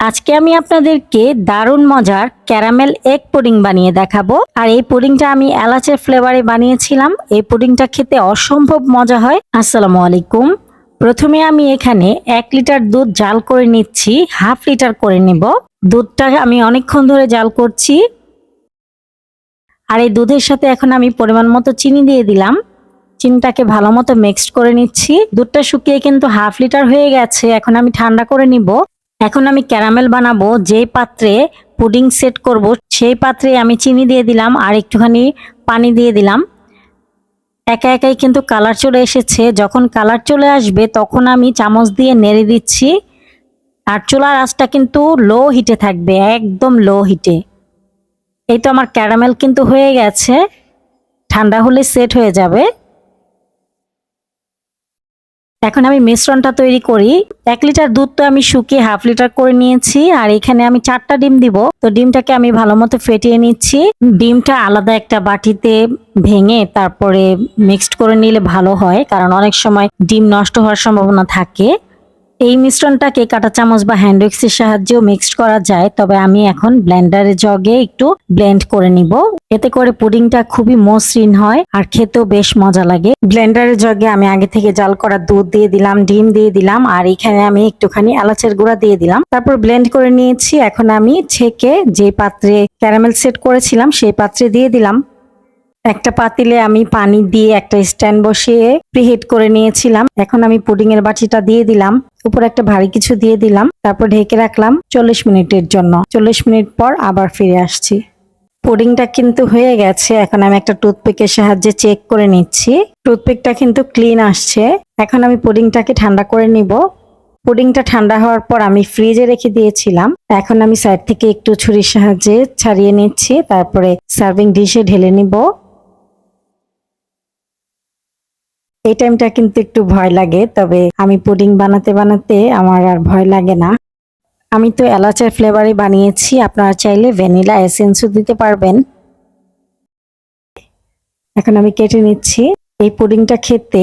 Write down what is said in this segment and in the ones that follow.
আজকে আমি আপনাদেরকে দারুণ মজার ক্যারামেল এগ পুডিং বানিয়ে দেখাবো। আর এই পুডিংটা আমি এলাচের ফ্লেভারে বানিয়েছিলাম। এই পুডিংটা খেতে অসম্ভব মজা হয়। আসসালামু আলাইকুম। প্রথমে আমি এখানে এক লিটার দুধ জাল করে নিচ্ছি। হাফ লিটার করে নেব। দুধটা আমি অনেকক্ষণ ধরে জাল করছি। আর এই দুধের সাথে এখন আমি পরিমাণ মতো চিনি দিয়ে দিলাম। চিনিটাকে ভালো মতো মিক্সড করে নিচ্ছি। দুধটা শুকিয়ে কিন্তু হাফ লিটার হয়ে গেছে। এখন আমি ঠান্ডা করে নিব। এখন আমি ক্যারামেল বানাবো যে পাত্রে পুডিং সেট করব, সেই পাত্রে আমি চিনি দিয়ে দিলাম আর একটুখানি পানি দিয়ে দিলাম। একা একাই কিন্তু কালার চলে এসেছে। যখন কালার চলে আসবে, তখন আমি চামচ দিয়ে নেড়ে দিচ্ছি। আর চুলার আঁচটা কিন্তু লো হিটে থাকবে, একদম লো হিটে। এই তো আমার ক্যারামেল কিন্তু হয়ে গেছে। ঠান্ডা হলে সেট হয়ে যাবে। এখন আমি মিশ্রণটা তৈরি করি। এক লিটার দুধ তো আমি শুকিয়ে হাফ লিটার করে নিয়েছি আর এখানে আমি চারটা ডিম দিব। তো ডিমটাকে আমি ভালো মতো ফেটিয়ে নিচ্ছি। ডিমটা আলাদা একটা বাটিতে ভেঙে তারপরে মিক্সড করে নিলে ভালো হয়, কারণ অনেক সময় ডিম নষ্ট হওয়ার সম্ভাবনা থাকে। এই মিশ্রণটাকে কাঁটা চামচ বা হ্যান্ড উইক্সের সাহায্যেও মিক্সড করা যায়, তবে আমি এখন ব্লেন্ডারের জগে একটু ব্লেন্ড করে নিব। এতে করে পুডিংটা খুবই মসৃণ হয় আর খেতেও বেশ মজা লাগে। ব্লেন্ডারের জগে আমি আগে থেকে জাল করা দুধ দিয়ে দিলাম, ডিম দিয়ে দিলাম আর এখানে আমি একটুখানি এলাচের গুঁড়া দিয়ে দিলাম। তারপর ব্লেন্ড করে নিয়েছি, এখন আমি ছেঁকে যে পাত্রে ক্যারামেল সেট করেছিলাম, সেই পাত্রে দিয়ে দিলাম। একটা পাতিলে আমি পানি দিয়ে একটা স্ট্যান্ড বসিয়ে প্রিহিট করে নিয়েছিলাম। এখন আমি পুডিং এর বাটিটা দিয়ে দিলাম। উপর একটা ভারী কিছু দিয়ে দিলাম। তারপর ঢেকে রাখলাম চল্লিশ মিনিটের জন্য। চল্লিশ মিনিট পর আবার ফিরে আসছি। পুডিংটা কিন্তু হয়ে গেছে। এখন আমি একটা টুথপিকের সাহায্যে চেক করে নিচ্ছি। টুথপিকটা কিন্তু ক্লিন আসছে। এখন আমি পুডিংটাকে ঠান্ডা করে নিব। পুডিংটা ঠান্ডা হওয়ার পর আমি ফ্রিজে রেখে দিয়েছিলাম। এখন আমি সাইড থেকে একটু ছুরির সাহায্যে ছাড়িয়ে নিচ্ছি। তারপরে সার্ভিং ডিশে ঢেলে নিব। এই টাইমটা কিন্তু একটু ভয় লাগে, তবে আমি পুডিং বানাতে বানাতে আমার আর ভয় লাগে না। আমি তো এলাচের ফ্লেভারে বানিয়েছি, আপনারা চাইলে ভ্যানিলা এসেন্সও দিতে পারবেন। এখন আমি কেটে নিচ্ছি। এই পুডিংটা খেতে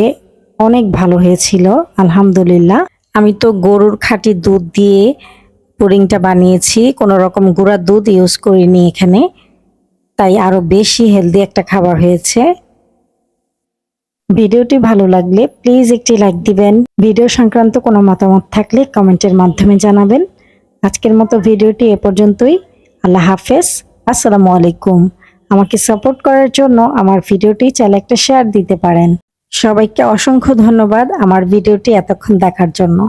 অনেক ভালো হয়েছিল, আলহামদুলিল্লাহ। আমি তো গরুর খাঁটি দুধ দিয়ে পুডিংটা বানিয়েছি, কোনো রকম গুঁড়া দুধ ইউজ করিনি এখানে। তাই আরও বেশি হেলদি একটা খাবার হয়েছে। ভিডিওটি ভালো লাগলে প্লিজ একটি লাইক দিবেন। ভিডিও সংক্রান্ত কোনো মতামত থাকলে কমেন্টের মাধ্যমে জানাবেন। আজকের মতো ভিডিওটি এ পর্যন্তই। আল্লাহ হাফেজ। আসসালামু আলাইকুম। আমাকে সাপোর্ট করার জন্য আমার ভিডিওটি চাইলে একটা শেয়ার দিতে পারেন। সবাইকে অসংখ্য ধন্যবাদ আমার ভিডিওটি এতক্ষণ দেখার জন্য।